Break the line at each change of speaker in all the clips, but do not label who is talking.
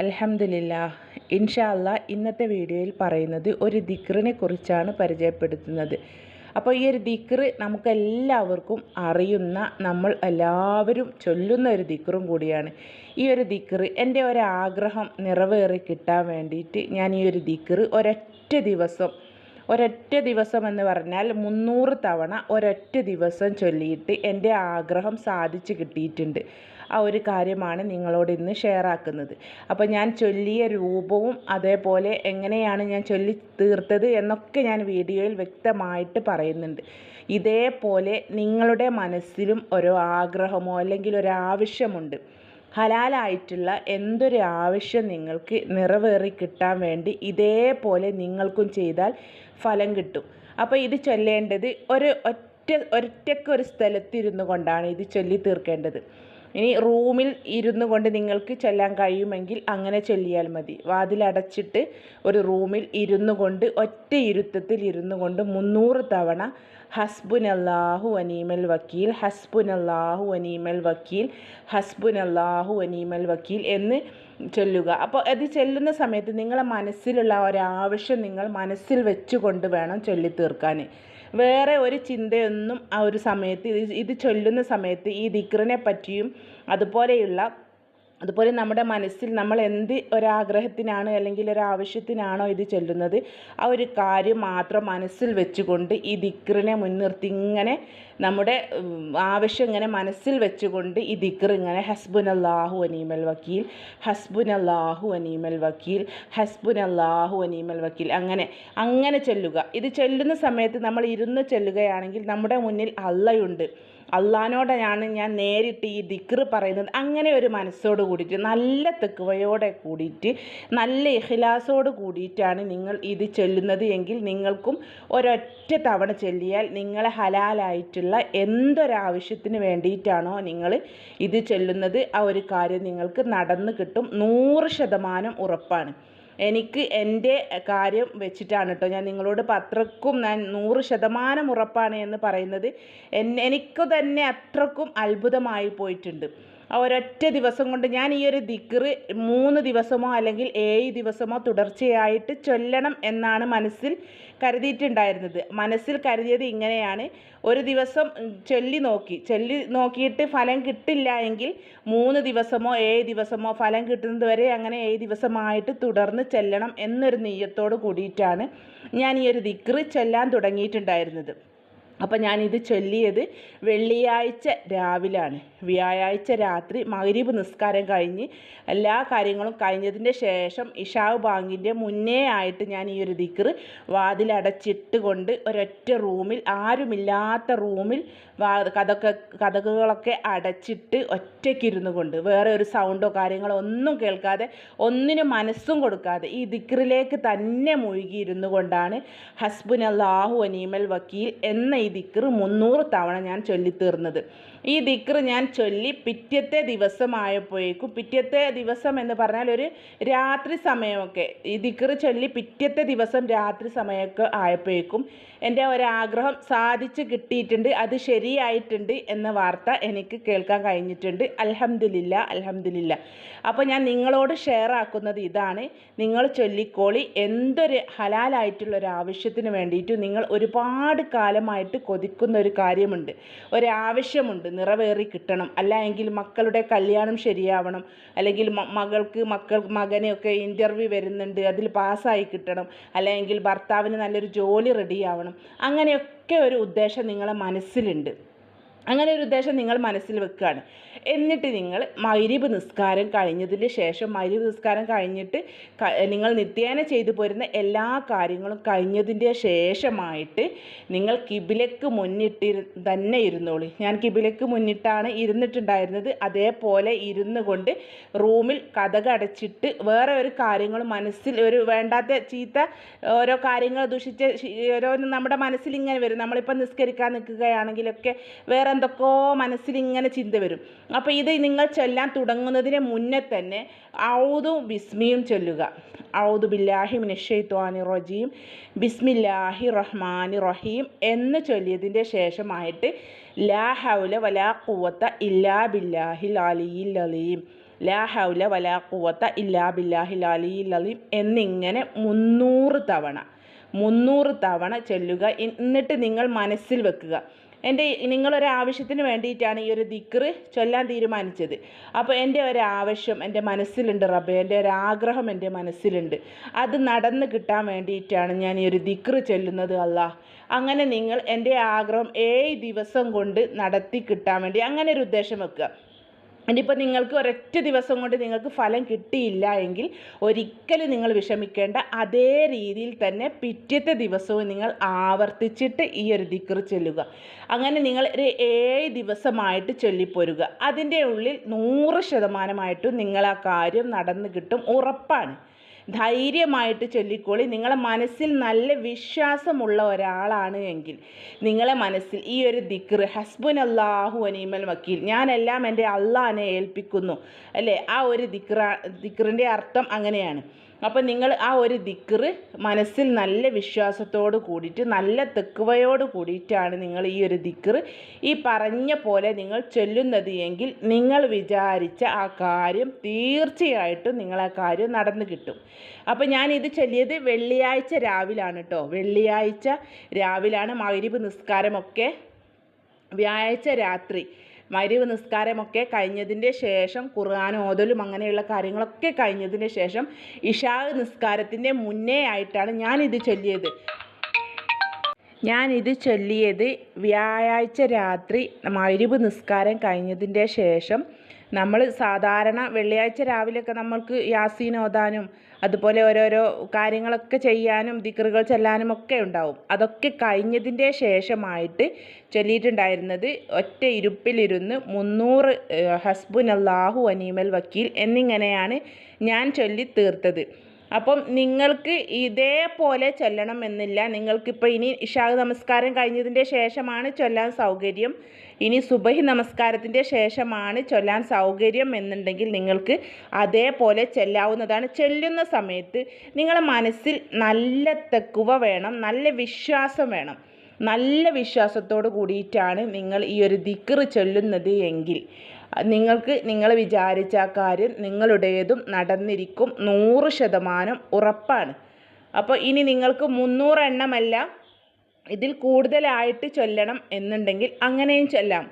അൽഹംദുലില്ല ഇൻഷാല്ല ഇന്നത്തെ വീഡിയോയിൽ പറയുന്നത് ഒരു ദിക്റിനെ കുറിച്ചാണ് പരിചയപ്പെടുത്തുന്നത്. അപ്പോൾ ഈ ഒരു ദിക്റ് നമുക്കെല്ലാവർക്കും അറിയുന്ന നമ്മൾ എല്ലാവരും ചൊല്ലുന്ന ഒരു ദിക്റും കൂടിയാണ്. ഈ ഒരു ദിക്റ് എന്റെ ഒരാഗ്രഹം നിറവേറി കിട്ടാൻ വേണ്ടിയിട്ട് ഞാൻ ഈ ഒരു ദിക്റ് ഒരൊറ്റ ദിവസം ഒരൊറ്റ ദിവസം എന്ന് പറഞ്ഞാൽ മുന്നൂറ് തവണ ഒരൊറ്റ ദിവസം ചൊല്ലിയിട്ട് എന്റെ ആഗ്രഹം സാധിച്ചു കിട്ടിയിട്ടുണ്ട്. ആ ഒരു കാര്യമാണ് നിങ്ങളോട് ഇന്ന് ഷെയർ ആക്കുന്നത്. അപ്പോൾ ഞാൻ ചൊല്ലിയ രൂപവും അതേപോലെ എങ്ങനെയാണ് ഞാൻ ചൊല്ലി തീർത്തത് എന്നൊക്കെ ഞാൻ വീഡിയോയിൽ വ്യക്തമായിട്ട് പറയുന്നുണ്ട്. ഇതേപോലെ നിങ്ങളുടെ മനസ്സിലും ഓരോ ആഗ്രഹമോ അല്ലെങ്കിൽ ഒരു ആവശ്യമുണ്ട്. ഹലാലായിട്ടുള്ള എന്തൊരു ആവശ്യം നിങ്ങൾക്ക് നിറവേറി കിട്ടാൻ വേണ്ടി ഇതേപോലെ നിങ്ങൾക്കും ചെയ്താൽ ഫലം കിട്ടും. അപ്പോൾ ഇത് ചൊല്ലേണ്ടത് ഒരു ഒറ്റ ഒറ്റയ്ക്ക് ഒരു സ്ഥലത്തിരുന്നു കൊണ്ടാണ് ഇത് ചൊല്ലി തീർക്കേണ്ടത്. ഇനി റൂമിൽ ഇരുന്നു കൊണ്ട് നിങ്ങൾക്ക് ചൊല്ലാൻ കഴിയുമെങ്കിൽ അങ്ങനെ ചൊല്ലിയാൽ മതി. വാതിലടച്ചിട്ട് ഒരു റൂമിൽ ഇരുന്നു കൊണ്ട് ഒറ്റ ഇരുത്തത്തിൽ ഇരുന്നു കൊണ്ട് മുന്നൂറ് തവണ ഹസ്ബുൻ അല്ലാഹു അനീമൽ വക്കീൽ ഹസ്ബുനല്ലാഹു അനീമൽ വക്കീൽ ഹസ്ബുനല്ലാഹു അനീമൽ വക്കീൽ എന്ന് ചൊല്ലുക. അപ്പോൾ അത് ചൊല്ലുന്ന സമയത്ത് നിങ്ങളെ മനസ്സിലുള്ള ഒരാവശ്യം നിങ്ങൾ മനസ്സിൽ വെച്ചുകൊണ്ട് വേണം ചൊല്ലി തീർക്കാൻ വേറെ ഒരു ചിന്തയൊന്നും ആ ഒരു സമയത്ത് ഇത് ചൊല്ലുന്ന സമയത്ത് ഈ ദിക്റിനെ പറ്റിയും അതുപോലെയുള്ള അതുപോലെ നമ്മുടെ മനസ്സിൽ നമ്മൾ എന്ത് ഒരാഗ്രഹത്തിനാണ് അല്ലെങ്കിൽ ഒരാവശ്യത്തിനാണോ ഇത് ചൊല്ലുന്നത് ആ ഒരു കാര്യം മാത്രം മനസ്സിൽ വെച്ചുകൊണ്ട് ഈ ദിക്റിനെ മുൻനിർത്തി ഇങ്ങനെ നമ്മുടെ ആവശ്യം ഇങ്ങനെ മനസ്സിൽ വെച്ചുകൊണ്ട് ഈ ദിക്ർ ഇങ്ങനെ ഹസ്ബുൻ അള്ളാഹു അനീമൽ വക്കീൽ ഹസ്ബുൻ അള്ളാഹു അനീമൽ വക്കീൽ ഹസ്ബുൻ അള്ളാഹു അനീമൽ വക്കീൽ അങ്ങനെ അങ്ങനെ ചൊല്ലുക. ഇത് ചൊല്ലുന്ന സമയത്ത് നമ്മൾ ഇരുന്ന് ചൊല്ലുകയാണെങ്കിൽ നമ്മുടെ മുന്നിൽ അള്ളയുണ്ട്. അള്ളഹാനോടാണ് ഞാൻ നേരിട്ട് ഈ ദിക്ർ പറയുന്നത്. അങ്ങനെ ഒരു മനസ്സോട് കൂടിയിട്ട് നല്ല തെക്കുവയോടെ കൂടിയിട്ട് നല്ല ഇഖ്ലാസോട് കൂടിയിട്ടാണ് നിങ്ങൾ ഇത് ചൊല്ലുന്നത് എങ്കിൽ നിങ്ങൾക്കും ഒരൊറ്റ തവണ ചൊല്ലിയാൽ നിങ്ങളെ ഹലാലായിട്ടുള്ള എന്തൊരാവശ്യത്തിന് വേണ്ടിയിട്ടാണോ നിങ്ങൾ ഇത് ചൊല്ലുന്നത്. ആ ഒരു കാര്യം നിങ്ങൾക്ക് നടന്നു കിട്ടും. നൂറ് ശതമാനം ഉറപ്പാണ്. എനിക്ക് എന്റെ കാര്യം വെച്ചിട്ടാണ് കേട്ടോ. ഞാൻ നിങ്ങളോട് അത്രക്കും ഞാൻ നൂറ് ശതമാനം ഉറപ്പാണ് എന്ന് പറയുന്നത്. എനിക്ക് തന്നെ അത്രക്കും അത്ഭുതമായി പോയിട്ടുണ്ട്. ആ ഒരൊറ്റ ദിവസം കൊണ്ട് ഞാൻ ഈ ഒരു ദിക്റ് മൂന്ന് ദിവസമോ അല്ലെങ്കിൽ ഏഴ് ദിവസമോ തുടർച്ചയായിട്ട് ചൊല്ലണം എന്നാണ് മനസ്സിൽ കരുതിയിട്ടുണ്ടായിരുന്നത്. മനസ്സിൽ കരുതിയത് ഇങ്ങനെയാണ്. ഒരു ദിവസം ചൊല്ലി നോക്കി. ചൊല്ലി നോക്കിയിട്ട് ഫലം കിട്ടില്ല എങ്കിൽ മൂന്ന് ദിവസമോ ഏഴ് ദിവസമോ ഫലം കിട്ടുന്നത് വരെ അങ്ങനെ ഏഴ് ദിവസമായിട്ട് തുടർന്ന് ചെല്ലണം എന്നൊരു നെയ്യത്തോട് കൂടിയിട്ടാണ് ഞാൻ ഈ ഒരു ദിക്റ് ചൊല്ലാൻ തുടങ്ങിയിട്ടുണ്ടായിരുന്നത്. അപ്പോൾ ഞാനിത് ചൊല്ലിയത് വെള്ളിയാഴ്ച രാവിലാണ്. വ്യാഴാഴ്ച രാത്രി മഗ്രിബ് നിസ്കാരം കഴിഞ്ഞ് എല്ലാ കാര്യങ്ങളും കഴിഞ്ഞതിന്റെ ശേഷം ഇഷാവ് ബാങ്കിന്റെ മുന്നേ ആയിട്ട് ഞാൻ ഈ ഒരു ദിക്ർ വാതിലടച്ചിട്ട് കൊണ്ട് ഒരൊറ്റ റൂമിൽ ആരുമില്ലാത്ത റൂമിൽ കഥക കഥകുകളൊക്കെ അടച്ചിട്ട് ഒറ്റയ്ക്കിരുന്നു കൊണ്ട് വേറെ ഒരു സൗണ്ടോ കാര്യങ്ങളോ ഒന്നും കേൾക്കാതെ ഒന്നിനും മനസ്സും കൊടുക്കാതെ ഈ ദിക്റിലേക്ക് തന്നെ മുഴുകിയിരുന്നു കൊണ്ടാണ് ഹസ്ബുൻ അല്ലാഹു അനീമൽ വക്കീൽ എന്ന ഈ ദിക്റ് മുന്നൂറ് തവണ ഞാൻ ചൊല്ലിത്തീർന്നത്. ഈ ദിക്റ് ഞാൻ ചൊല്ലി പിറ്റത്തെ ദിവസമായപ്പോഴേക്കും പിറ്റത്തെ ദിവസം എന്ന് പറഞ്ഞാൽ ഒരു രാത്രി സമയമൊക്കെ ഈ ദിക്റ് ചൊല്ലി പിറ്റത്തെ ദിവസം രാത്രി സമയമൊക്കെ ആയപ്പോഴേക്കും എന്റെ ഒരാഗ്രഹം സാധിച്ചു കിട്ടിയിട്ടുണ്ട് അത് ശരിയായിട്ടുണ്ട് എന്ന വാർത്ത എനിക്ക് കേൾക്കാൻ കഴിഞ്ഞിട്ടുണ്ട്. അൽഹംദുലില്ല അൽഹംദുലില്ല. അപ്പോൾ ഞാൻ നിങ്ങളോട് ഷെയർ ആക്കുന്നത് ഇതാണ്. നിങ്ങൾ ചൊല്ലിക്കോളി. എന്തൊരു ഹലാലായിട്ടുള്ള ഒരു ആവശ്യത്തിന് വേണ്ടിയിട്ട് നിങ്ങൾ ഒരുപാട് കാലമായിട്ട് കൊതിക്കുന്ന ഒരു കാര്യമുണ്ട്. ഒരാവശ്യമുണ്ട് നിറവേറി കിട്ടണം. അല്ല എങ്കിൽ മക്കളുടെ കല്യാണം ശരിയാവണം. അല്ലെങ്കിൽ മകൾക്ക് മക്കൾ മകനെയൊക്കെ ഇന്റർവ്യൂ വരുന്നുണ്ട്. അതിൽ പാസ്സായി കിട്ടണം. അല്ലെങ്കിൽ ഭർത്താവിന് നല്ലൊരു ജോലി റെഡിയാവണം അങ്ങനെയൊക്കെ ഒരു ഉദ്ദേശം നിങ്ങളെ മനസ്സിലുണ്ട്. അങ്ങനെ ഒരു ഉദ്ദേശം നിങ്ങൾ മനസ്സിൽ വെക്കുകയാണ് എന്നിട്ട് നിങ്ങൾ മൈരീബ് നിസ്കാരം കഴിഞ്ഞതിന് ശേഷം മൈരീബ് നിസ്കാരം കഴിഞ്ഞിട്ട് നിങ്ങൾ നിത്യേന ചെയ്തു പോരുന്ന എല്ലാ കാര്യങ്ങളും കഴിഞ്ഞതിന്റെ ശേഷമായിട്ട് നിങ്ങൾ കിബിലക്ക് മുന്നിട്ട് തന്നെ ഇരുന്നോളി. ഞാൻ കിബിലക്ക് മുന്നിട്ടാണ് ഇരുന്നിട്ടുണ്ടായിരുന്നത്. അതേപോലെ ഇരുന്നു കൊണ്ട് റൂമിൽ കഥക അടച്ചിട്ട് വേറെ ഒരു കാര്യങ്ങളും മനസ്സിൽ ഒരു വേണ്ടാത്ത ചീത്ത ഓരോ കാര്യങ്ങൾ ദുഷിച്ച ഓരോ നമ്മുടെ മനസ്സിൽ ഇങ്ങനെ വരും. നമ്മളിപ്പോൾ നിസ്കരിക്കാൻ നിൽക്കുകയാണെങ്കിലൊക്കെ വേറെ എന്തൊക്കെയോ മനസ്സിലിങ്ങനെ ചിന്ത വരും. അപ്പോൾ ഇത് നിങ്ങൾ ചൊല്ലാൻ തുടങ്ങുന്നതിന് മുന്നേ തന്നെ ഔദു ബിസ്മിയും ചൊല്ലുക. ഔദു ബില്ലാഹി മിനഷെയ്ത്വാനി റജീം ബിസ്മില്ലാഹി റഹ്മാനി റഹീം എന്ന് ചൊല്ലിയതിന്റെ ശേഷമായിട്ട് ലാ ഹൗല വലാ കുവത്ത ഇല്ലാ ബില്ലാഹി ലാലിയിൽ അലീം. ലാ ഹൗല വലാ കുവത്ത ഇല്ലാ ബില്ലാഹി ലാലിയിൽ അലീം എന്നിങ്ങനെ മുന്നൂറ് തവണ മുന്നൂറ് തവണ ചൊല്ലുക. എന്നിട്ട് നിങ്ങൾ മനസ്സിൽ വെക്കുക. എന്റെ നിങ്ങളൊരാവശ്യത്തിന് വേണ്ടിയിട്ടാണ് ഈ ഒരു ദിക്റ് ചൊല്ലാൻ തീരുമാനിച്ചത്. അപ്പോൾ എന്റെ ഒരാവശ്യം എന്റെ മനസ്സിലുണ്ട് റബ്ബെ. എന്റെ ഒരാഗ്രഹം എന്റെ മനസ്സിലുണ്ട്. അത് നടന്ന് കിട്ടാൻ വേണ്ടിയിട്ടാണ് ഞാൻ ഈ ഒരു ദിക്റ് ചൊല്ലുന്നത് അല്ലാ. അങ്ങനെ നിങ്ങൾ എന്റെ ആഗ്രഹം ഏഴ് ദിവസം കൊണ്ട് നടത്തി കിട്ടാൻ വേണ്ടി അങ്ങനെ ഒരു ഉദ്ദേശം വെക്കുക. ഇനിയിപ്പോൾ നിങ്ങൾക്ക് ഒരൊറ്റ ദിവസം കൊണ്ട് നിങ്ങൾക്ക് ഫലം കിട്ടിയില്ല എങ്കിൽ ഒരിക്കലും നിങ്ങൾ വിഷമിക്കേണ്ട. അതേ രീതിയിൽ തന്നെ പിറ്റത്തെ ദിവസവും നിങ്ങൾ ആവർത്തിച്ചിട്ട് ഈ ഒരു ദിക്ർ ചൊല്ലുക. അങ്ങനെ നിങ്ങൾ ഒരു ഏഴ് ദിവസമായിട്ട് ചൊല്ലിപ്പോരുക. അതിന്റെ ഉള്ളിൽ നൂറ് ശതമാനമായിട്ടും നിങ്ങൾ ആ കാര്യം നടന്നു കിട്ടും ഉറപ്പാണ്. ധൈര്യമായിട്ട് ചൊല്ലിക്കോളി. നിങ്ങളെ മനസ്സിൽ നല്ല വിശ്വാസമുള്ള ഒരാളാണ് എങ്കിൽ നിങ്ങളെ മനസ്സിൽ ഈ ഒരു ദിക്ർ ഹസ്ബുൻ അള്ളാഹു അനീമൽ വക്കീൽ ഞാനെല്ലാം എന്റെ അള്ളാനെ ഏൽപ്പിക്കുന്നു. അല്ലേ? ആ ഒരു ദിക്റ ദിക്റിന്റെ അർത്ഥം അങ്ങനെയാണ്. അപ്പം നിങ്ങൾ ആ ഒരു ദിക്റ് മനസ്സിൽ നല്ല വിശ്വാസത്തോട് കൂടിയിട്ട് നല്ല തെക്കുവയോട് കൂടിയിട്ടാണ് നിങ്ങൾ ഈ ഒരു ദിക്റ് ഈ പറഞ്ഞ പോലെ നിങ്ങൾ ചൊല്ലുന്നത് എങ്കിൽ നിങ്ങൾ വിചാരിച്ച ആ കാര്യം തീർച്ചയായിട്ടും നിങ്ങളാ കാര്യം നടന്നു കിട്ടും. അപ്പോൾ ഞാൻ ഇത് ചൊല്ലിയത് വെള്ളിയാഴ്ച രാവിലാണ് കേട്ടോ വെള്ളിയാഴ്ച രാവിലാണ് മഗ്രിബ് നിസ്കാരമൊക്കെ വ്യാഴാഴ്ച രാത്രി. മരിവ് നിസ്കാരമൊക്കെ കഴിഞ്ഞതിന്റെ ശേഷം ഖുർആൻ ഓതലും അങ്ങനെയുള്ള കാര്യങ്ങളൊക്കെ കഴിഞ്ഞതിന് ശേഷം ഇഷാ നിസ്കാരത്തിന്റെ മുന്നേ ആയിട്ടാണ് ഞാനിത് ചൊല്ലിയത്. ഞാനിത് ചൊല്ലിയത് വ്യാഴാഴ്ച രാത്രി മരിവ് നിസ്കാരം കഴിഞ്ഞതിന്റെ ശേഷം. നമ്മൾ സാധാരണ വെള്ളിയാഴ്ച രാവിലെയൊക്കെ നമ്മൾക്ക് യാസീൻ ഓതാനും അതുപോലെ ഓരോരോ കാര്യങ്ങളൊക്കെ ചെയ്യാനും ദിക്റുകൾ ചെല്ലാനും ഒക്കെ ഉണ്ടാവും. അതൊക്കെ കഴിഞ്ഞതിന്റെ ശേഷമായിട്ട് ചൊല്ലിയിട്ടുണ്ടായിരുന്നത് ഒറ്റ ഇരുപ്പിലിരുന്ന് മുന്നൂറ് ഹസ്ബുൻ അള്ളാഹു അനീമൽ വക്കീൽ എന്നിങ്ങനെയാണ് ഞാൻ ചൊല്ലി തീർത്തത് അപ്പം നിങ്ങൾക്ക് ഇതേപോലെ ചൊല്ലണം എന്നില്ല. നിങ്ങൾക്കിപ്പോൾ ഇനി ഇഷാഖ് നമസ്കാരം കഴിഞ്ഞതിന്റെ ശേഷമാണ് ചൊല്ലാൻ സൗകര്യം. ഇനി സുബഹി നമസ്കാരത്തിന്റെ ശേഷമാണ് ചൊല്ലാൻ സൗകര്യം എന്നുണ്ടെങ്കിൽ നിങ്ങൾക്ക് അതേപോലെ ചൊല്ലാവുന്നതാണ്. ചൊല്ലുന്ന സമയത്ത് നിങ്ങളുടെ മനസ്സിൽ നല്ല തെക്കുവ വേണം നല്ല വിശ്വാസം വേണം. നല്ല വിശ്വാസത്തോട് കൂടിയിട്ടാണ് നിങ്ങൾ ഈ ഒരു ദിക്കറ് ചൊല്ലുന്നത് എങ്കിൽ. നിങ്ങൾക്ക് നിങ്ങൾ വിചാരിച്ച കാര്യം നിങ്ങളുടേതും നടന്നിരിക്കും. നൂറ് ശതമാനം ഉറപ്പാണ്. അപ്പോൾ ഇനി നിങ്ങൾക്ക് മുന്നൂറ് എണ്ണമല്ല ഇതിൽ കൂടുതലായിട്ട് ചൊല്ലണം എന്നുണ്ടെങ്കിൽ അങ്ങനെയും ചൊല്ലാം.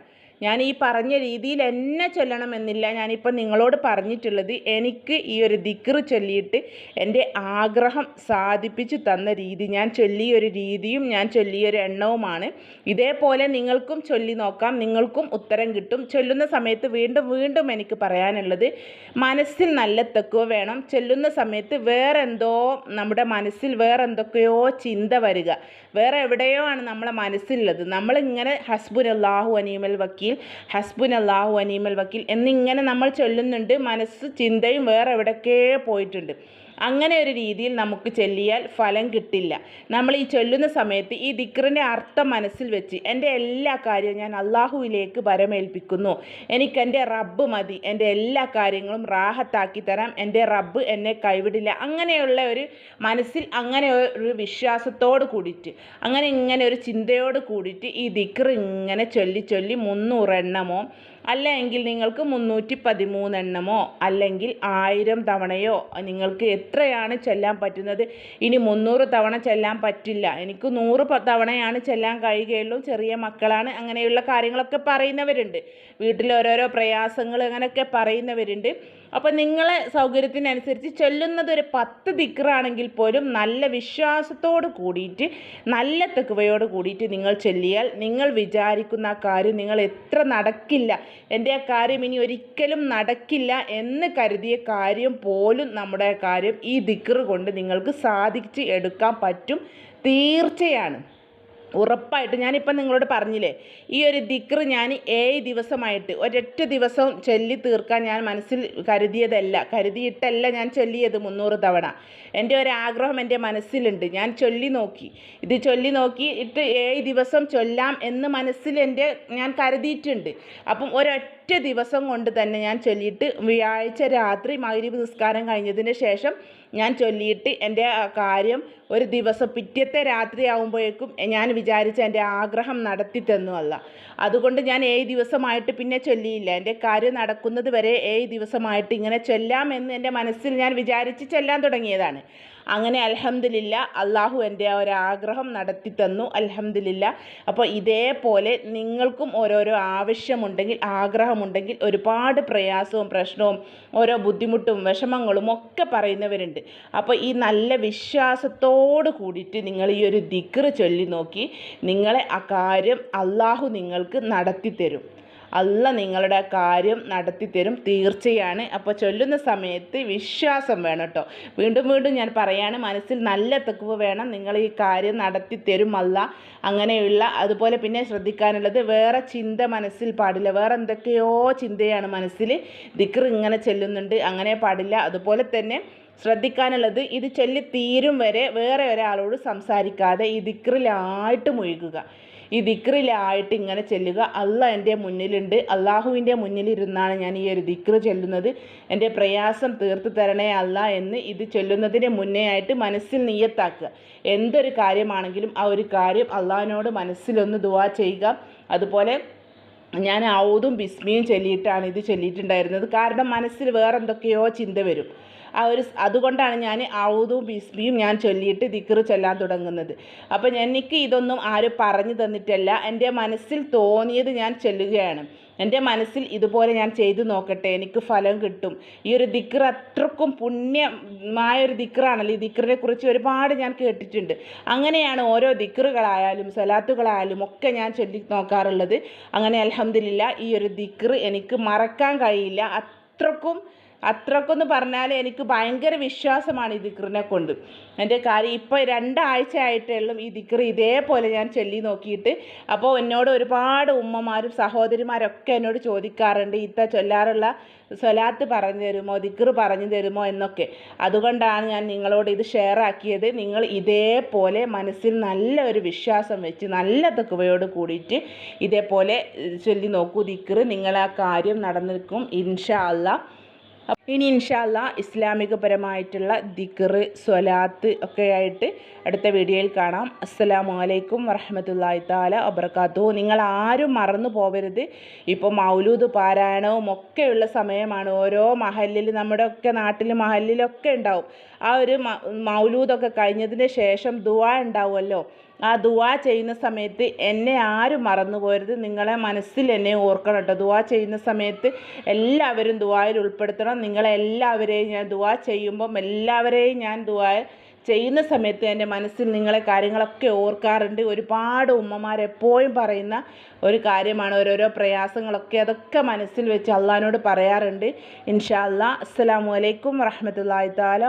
ഞാൻ ഈ പറഞ്ഞ രീതിയിൽ എന്നെ ചൊല്ലണമെന്നില്ല. ഞാനിപ്പോൾ നിങ്ങളോട് പറഞ്ഞിട്ടുള്ളത് എനിക്ക് ഈ ഒരു ദിക്റ് ചൊല്ലിയിട്ട് എന്റെ ആഗ്രഹം സാധിപ്പിച്ചു തന്ന രീതി. ഞാൻ ചൊല്ലിയ ഒരു രീതിയും ഞാൻ ചൊല്ലിയ ഒരു എണ്ണവുമാണ്. ഇതേപോലെ നിങ്ങൾക്കും ചൊല്ലി നോക്കാം. നിങ്ങൾക്കും ഉത്തരം കിട്ടും. ചൊല്ലുന്ന സമയത്ത് വീണ്ടും വീണ്ടും എനിക്ക് പറയാനുള്ളത് മനസ്സിൽ നല്ല തെക്കുക വേണം. ചൊല്ലുന്ന സമയത്ത് വേറെന്തോ നമ്മുടെ മനസ്സിൽ വേറെന്തൊക്കെയോ ചിന്ത വരിക. വേറെ എവിടെയോ ആണ് നമ്മളെ മനസ്സിലുള്ളത്. നമ്മളിങ്ങനെ ഹസ്ബുൻ അള്ളാഹു അനീമൽ വക്കീൽ ഹസ്ബുൻ അള്ളാഹു അനീമൽ വക്കീൽ എന്നിങ്ങനെ നമ്മൾ ചൊല്ലുന്നുണ്ട്. മനസ്സ് ചിന്തയും വേറെ എവിടേക്കേ പോയിട്ടുണ്ട്. അങ്ങനെ ഒരു രീതിയിൽ നമുക്ക് ചൊല്ലിയാൽ ഫലം കിട്ടില്ല. നമ്മൾ ഈ ചൊല്ലുന്ന സമയത്ത് ഈ ദിക്റിന്റെ അർത്ഥം മനസ്സിൽ വെച്ച് എന്റെ എല്ലാ കാര്യവും ഞാൻ അള്ളാഹുവിലേക്ക് വരമേൽപ്പിക്കുന്നു എനിക്ക് എന്റെ റബ്ബ് മതി. എന്റെ എല്ലാ കാര്യങ്ങളും റാഹത്താക്കി തരാം. എന്റെ റബ്ബ് എന്നെ കൈവിടില്ല. അങ്ങനെയുള്ള ഒരു മനസ്സിൽ അങ്ങനെ ഒരു വിശ്വാസത്തോട് കൂടിയിട്ട് അങ്ങനെ ഇങ്ങനെ ഒരു ചിന്തയോട് കൂടിയിട്ട് ഈ ദിക്ർ ഇങ്ങനെ ചൊല്ലി ചൊല്ലി മുന്നൂറെണ്ണമോ അല്ല എങ്കിൽ നിങ്ങൾക്ക് മുന്നൂറ്റി പതിമൂന്നെണ്ണമോ അല്ലെങ്കിൽ ആയിരം തവണയോ നിങ്ങൾക്ക് എത്രയാണ് ചെല്ലാൻ പറ്റുന്നത്? ഇനി മുന്നൂറ് തവണ ചെല്ലാൻ പറ്റില്ല. എനിക്ക് നൂറ് തവണയാണ് ചെല്ലാൻ കഴിയുകയുള്ളൂ. ചെറിയ മക്കളാണ്. അങ്ങനെയുള്ള കാര്യങ്ങളൊക്കെ പറയുന്നവരുണ്ട്. വീട്ടിൽ ഓരോരോ പ്രയാസങ്ങൾ അങ്ങനെയൊക്കെ പറയുന്നവരുണ്ട്. അപ്പോൾ നിങ്ങളെ സൗകര്യത്തിനനുസരിച്ച് ചെല്ലുന്നത് ഒരു പത്ത് ദിക്റാണെങ്കിൽ പോലും നല്ല വിശ്വാസത്തോട് കൂടിയിട്ട് നല്ല തെക്കുവയോട് കൂടിയിട്ട് നിങ്ങൾ ചെല്ലിയാൽ നിങ്ങൾ വിചാരിക്കുന്ന കാര്യം നിങ്ങൾ എത്ര നടക്കില്ല. എന്റെ ആ കാര്യം ഇനി ഒരിക്കലും നടക്കില്ല എന്ന് കരുതിയ കാര്യം പോലും നമ്മുടെ കാര്യം ഈ ദിക്കറ് കൊണ്ട് നിങ്ങൾക്ക് സാധിച്ച് എടുക്കാൻ പറ്റും. തീർച്ചയാണ്. ഉറപ്പായിട്ട് ഞാനിപ്പം നിങ്ങളോട് പറഞ്ഞില്ലേ ഈ ഒരു ദിക്റ് ഞാൻ ഏഴ് ദിവസമായിട്ട് ഒരൊറ്റ ദിവസം ചൊല്ലി തീർക്കാൻ ഞാൻ മനസ്സിൽ കരുതിയതല്ല കരുതിയിട്ടല്ല ഞാൻ ചൊല്ലിയത് മുന്നൂറ് തവണ. എന്റെ ഒരാഗ്രഹം എന്റെ മനസ്സിലുണ്ട് ഞാൻ ചൊല്ലി നോക്കി. ഇത് ചൊല്ലി നോക്കിയിട്ട് ഏഴ് ദിവസം ചൊല്ലാം എന്ന് മനസ്സിൽ എന്റെ ഞാൻ കരുതിയിട്ടുണ്ട്. അപ്പം ഒരൊറ്റ ദിവസം കൊണ്ട് തന്നെ ഞാൻ ചൊല്ലിയിട്ട് വ്യാഴാഴ്ച രാത്രി മഗ്രിബ് നിസ്കാരം കഴിഞ്ഞതിന് ശേഷം ഞാൻ ചൊല്ലിയിട്ട് എന്റെ കാര്യം ഒരു ദിവസം പിറ്റത്തെ രാത്രി ആകുമ്പോഴേക്കും ഞാൻ വിചാരിച്ച എന്റെ ആഗ്രഹം നടത്തി തന്നു അല്ല. അതുകൊണ്ട് ഞാൻ ഏഴ് ദിവസമായിട്ട് പിന്നെ ചൊല്ലിയില്ല. എന്റെ കാര്യം നടക്കുന്നത് വരെ ഏഴ് ദിവസമായിട്ട് ഇങ്ങനെ ചൊല്ലാമെന്ന് എന്റെ മനസ്സിൽ ഞാൻ വിചാരിച്ച് ചൊല്ലാൻ തുടങ്ങിയതാണ്. അങ്ങനെ അലഹമ്മദില്ല അള്ളാഹു എന്റെ ആ ഒരു ആഗ്രഹം നടത്തി തന്നു അൽഹംദുലില്ല. അപ്പോൾ ഇതേപോലെ നിങ്ങൾക്കും ഓരോരോ ആവശ്യമുണ്ടെങ്കിൽ ആഗ്രഹമുണ്ടെങ്കിൽ ഒരുപാട് പ്രയാസവും പ്രശ്നവും ഓരോ ബുദ്ധിമുട്ടും വിഷമങ്ങളും ഒക്കെ പറയുന്നവരുണ്ട്. അപ്പോൾ ഈ നല്ല വിശ്വാസത്തോട് കൂടിയിട്ട് നിങ്ങൾ ഈ ഒരു ദിക്റ് ചൊല്ലി നോക്കി നിങ്ങളെ ആ കാര്യം അള്ളാഹു നിങ്ങൾക്ക് നടത്തി തരും. അല്ല നിങ്ങളുടെ കാര്യം നടത്തി തരും തീർച്ചയാണ്. അപ്പോൾ ചൊല്ലുന്ന സമയത്ത് വിശ്വാസം വേണം കേട്ടോ വീണ്ടും വീണ്ടും ഞാൻ പറയാണ് മനസ്സിൽ നല്ല തെക്കുവ് വേണം. നിങ്ങൾ ഈ കാര്യം നടത്തി തരും അല്ല അങ്ങനെയുള്ള അതുപോലെ പിന്നെ ശ്രദ്ധിക്കാനുള്ളത് വേറെ ചിന്ത മനസ്സിൽ പാടില്ല. വേറെ എന്തൊക്കെയോ ചിന്തയാണ് മനസ്സിൽ. ദിക്കർ ഇങ്ങനെ ചെല്ലുന്നുണ്ട് അങ്ങനെ പാടില്ല. അതുപോലെ തന്നെ ശ്രദ്ധിക്കാനുള്ളത് ഇത് ചൊല്ലി തീരും വരെ വേറെ ഒരാളോട് സംസാരിക്കാതെ ഈ ദിക്റിലായിട്ട് മുഴുകുക. ഈ ദിക്റിലായിട്ട് ഇങ്ങനെ ചെല്ലുക. അല്ല എന്റെ മുന്നിലുണ്ട്. അള്ളാഹുവിന്റെ മുന്നിലിരുന്നാണ് ഞാൻ ഈ ഒരു ദിക്റ് ചെല്ലുന്നത്. എന്റെ പ്രയാസം തീർത്തു തരണേ അല്ല എന്ന് ഇത് ചൊല്ലുന്നതിന് മുന്നേ ആയിട്ട് മനസ്സിൽ നീയത്താക്കുക. എന്തൊരു കാര്യമാണെങ്കിലും ആ ഒരു കാര്യം അള്ളാഹിനോട് മനസ്സിലൊന്ന് ദുവാ ചെയ്യുക. അതുപോലെ ഞാൻ ഔതും ബിസ്മിയും ചൊല്ലിയിട്ടാണ് ഇത് ചൊല്ലിയിട്ടുണ്ടായിരുന്നത്. കാരണം മനസ്സിൽ വേറെന്തൊക്കെയോ ചിന്ത വരും. ആ ഒരു അതുകൊണ്ടാണ് ഞാൻ ഔദും ബിസ്മിയും ഞാൻ ചൊല്ലിയിട്ട് ദിക്കറ് ചൊല്ലാൻ തുടങ്ങുന്നത്. അപ്പോൾ എനിക്ക് ഇതൊന്നും ആരും പറഞ്ഞു തന്നിട്ടല്ല. എന്റെ മനസ്സിൽ തോന്നിയത് ഞാൻ ചൊല്ലുകയാണ്. എന്റെ മനസ്സിൽ ഇതുപോലെ ഞാൻ ചെയ്തു നോക്കട്ടെ. എനിക്ക് ഫലം കിട്ടും. ഈ ഒരു ദിക്ർ അത്രക്കും പുണ്യമായ ഒരു ദിക്റാണല്ലോ. ഈ ദിക്റിനെ കുറിച്ച് ഒരുപാട് ഞാൻ കേട്ടിട്ടുണ്ട്. അങ്ങനെയാണ് ഓരോ ദിക്റുകളായാലും സലാത്തുകളായാലും ഒക്കെ ഞാൻ ചൊല്ലി നോക്കാറുള്ളത്. അങ്ങനെ അലഹമില്ല ഈ ഒരു ദിക്ർ എനിക്ക് മറക്കാൻ കഴിയില്ല. അത്രക്കും അത്രക്കൊന്ന് പറഞ്ഞാൽ എനിക്ക് ഭയങ്കര വിശ്വാസമാണ് ഈ ദിക്റിനെ കൊണ്ട്. എന്റെ കാര്യം ഇപ്പോൾ രണ്ടാഴ്ച ആയിട്ടേ ഉള്ളൂ ഈ ദിക്റ് ഇതേപോലെ ഞാൻ ചൊല്ലി നോക്കിയിട്ട്. അപ്പോൾ എന്നോട് ഒരുപാട് ഉമ്മമാരും സഹോദരിമാരൊക്കെ എന്നോട് ചോദിക്കാറുണ്ട് ഇത്ത ചൊല്ലാറുള്ള സ്വലാത്ത് പറഞ്ഞു തരുമോ ദിക്റ് പറഞ്ഞു തരുമോ എന്നൊക്കെ. അതുകൊണ്ടാണ് ഞാൻ നിങ്ങളോട് ഇത് ഷെയർ ആക്കിയത്. നിങ്ങൾ ഇതേപോലെ മനസ്സിൽ നല്ല ഒരു വിശ്വാസം വെച്ച് നല്ല തെക്കുവയോട് കൂടിയിട്ട് ഇതേപോലെ ചൊല്ലി നോക്കൂ ദിക്റ്. നിങ്ങളെ ആ കാര്യം നടന്നിരിക്കും. ഇൻഷാ അല്ലാ ഇനി ഇൻഷാല്ല ഇസ്ലാമികപരമായിട്ടുള്ള ദിക്റ് സ്വലാത്ത് ഒക്കെ ആയിട്ട് അടുത്ത വീഡിയോയിൽ കാണാം. അസ്സലാമു അലൈക്കും വറഹമത്തല്ലാഹി താല അബർക്കാത്തു നിങ്ങൾ ആരും മറന്നു പോവരുത്. ഇപ്പോൾ മൗലൂദ് പാരായണവും ഒക്കെയുള്ള സമയമാണ്. ഓരോ മഹലിൽ നമ്മുടെ ഒക്കെ നാട്ടിൽ മഹലിലൊക്കെ ഉണ്ടാവും. ആ ഒരു മൗലൂദൊക്കെ കഴിഞ്ഞതിന് ശേഷം ദുവാ ഉണ്ടാവുമല്ലോ. ആ ദുവാ ചെയ്യുന്ന സമയത്ത് എന്നെ ആരും മറന്നു പോരുത്. നിങ്ങളെ മനസ്സിൽ എന്നെ ഓർക്കണം കേട്ടോ. ദുവാ ചെയ്യുന്ന സമയത്ത് എല്ലാവരും ദുവായിൽ ഉൾപ്പെടുത്തണം. നിങ്ങളെല്ലാവരെയും ഞാൻ ദുവാ ചെയ്യുമ്പം എല്ലാവരെയും ഞാൻ ദുവാ ചെയ്യുന്ന സമയത്ത് എന്റെ മനസ്സിൽ നിങ്ങളെ കാര്യങ്ങളൊക്കെ ഓർക്കാറുണ്ട്. ഒരുപാട് ഉമ്മമാരെപ്പോഴും പറയുന്ന ഒരു കാര്യമാണ്. ഓരോരോ പ്രയാസങ്ങളൊക്കെ അതൊക്കെ മനസ്സിൽ വെച്ച് അള്ളഹാനോട് പറയാറുണ്ട്. ഇൻഷാ അല്ലാ അസ്സലാമു അലൈക്കും വറഹമത്തല്ലാഹി താല